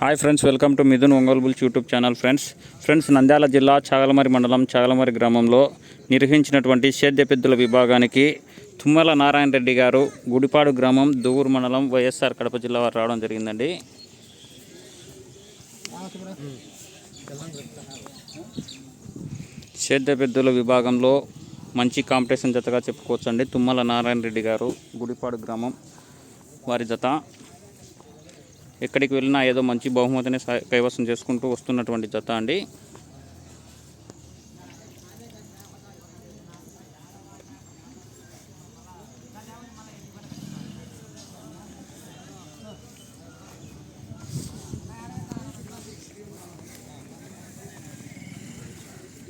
Hi friends welcome to Mithun Ongole bulls YouTube channel friends. Friends Nandyal జిల్లా చాగలమరి మండలం చాగలమరి గ్రామంలో నిర్వహించినటువంటి సేద్య పెద్దల విభాగానికి తుమ్మల నారాయణ రెడ్డి గారు గుడిపాడు గ్రామం దువ్వూరు మండలం వైఎస్ఆర్ కడప జిల్లా వారు రావడం జరిగిందండి. సేద్య పెద్దల విభాగంలో మంచి కాంపిటీషన్ జతగా చెప్పుకోవచ్చండి. తుమ్మల నారాయణ రెడ్డి గారు గుడిపాడు గ్రామం వారి జత. ఎక్కడికి వెళ్ళినా ఏదో మంచి బహుమతిని కైవసం చేసుకుంటూ వస్తున్నటువంటి జత అండి.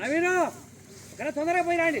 నవీన ఇక్కడ తొందరగా పోయి రండి.